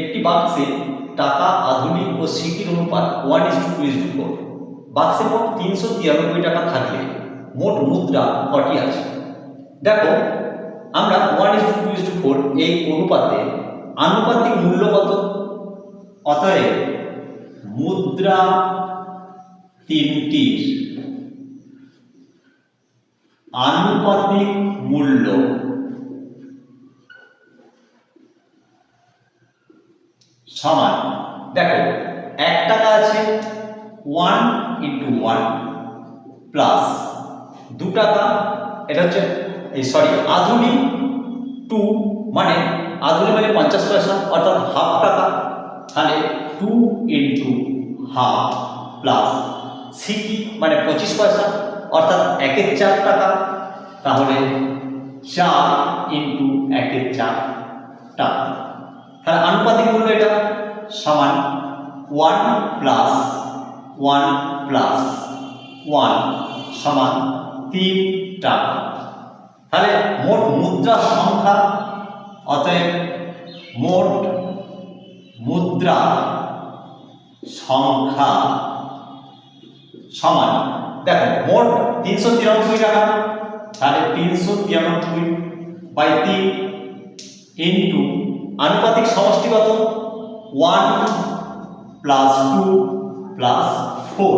একটি বাক্সে টাকা, আধুনিক ও সিকির অনুপাত one is to two is to four বাক্সে মোট তিনশো তিরানব্বই টাকা থাকলে মোট মুদ্রা কটি আছে? দেখো, আমরা one is to two is four এই অনুপাতে আনুপাতিক মূল্য কত? অতএব মুদ্রা তিনটির আনুপাতিক মূল্য সমান। দেখো, এক টাকা আছে ওয়ান ইন্টু ওয়ান প্লাস দু টাকা, এটা হচ্ছে, এই সরি আধুনিক টু মানে আধুনিক মানে পঞ্চাশ পয়সা, অর্থাৎ হাফ টাকা। তাহলে টু ইন্টু হাফ প্লাস সিটি মানে পঁচিশ পয়সা, অর্থাৎ একের চার টাকা, তাহলে চার ইন্টু একের চার টাকা। তাহলে আনুপাতিক মূল্য এটা? সমান one plus one plus one সমান তিন টাকা তাহলে মোট মুদ্রা সংখ্যা, অতএব মোট মুদ্রা সংখ্যা সমান। দেখো, মোট তিনশো তিরানব্বই টাকা, তাহলে তিনশো তিরানব্বই বাই তিন ইন্টু আনুপাতিক সমষ্টি কত? One plus two plus four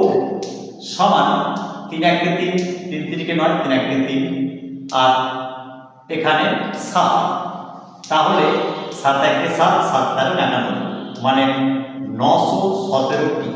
সমান তিন একে তিন তিন তিনকে নয়, তিন একে তিন। আর এখানে সাত। তাহলে সাত একে সাত সাত তেরো একানব্বই। মানে নশো সতেরোটি